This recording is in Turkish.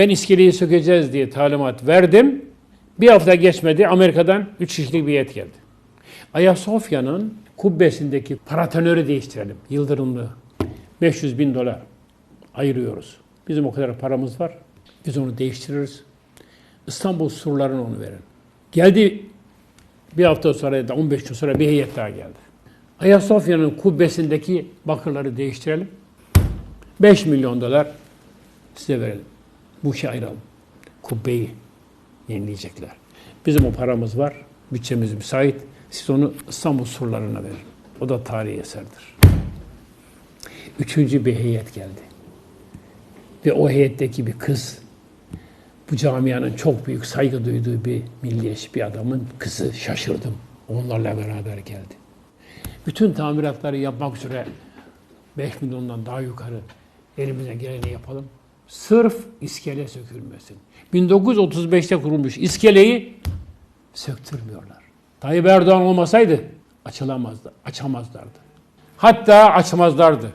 Ben iskeleyi sökeceğiz diye talimat verdim. Bir hafta geçmedi Amerika'dan 3 kişilik bir heyet geldi. Ayasofya'nın kubbesindeki paratonörü değiştirelim. Yıldırımlı. 500 bin dolar ayırıyoruz. Bizim o kadar paramız var. Biz onu değiştiririz. İstanbul surlarına onu verin. Geldi bir hafta sonra ya da 15 gün sonra bir heyet daha geldi. Ayasofya'nın kubbesindeki bakırları değiştirelim. 5 milyon dolar size verelim. Bu ayıralım. Kubbeyi yenileyecekler. Bizim o paramız var. Bütçemiz müsait. Siz onu İstanbul surlarına verin. O da tarihi eserdir. Üçüncü bir heyet geldi. Ve o heyetteki bir kız, bu camianın çok büyük saygı duyduğu bir milliyetçi bir adamın kızı şaşırdım. Onlarla beraber geldi. Bütün tamiratları yapmak üzere 5 milyondan daha yukarı elimize geleni yapalım. Sırf iskele sökülmesin. 1935'te kurulmuş iskeleyi söktürmüyorlar. Tayyip Erdoğan olmasaydı açılamazdı, açamazlardı. Hatta açmazlardı.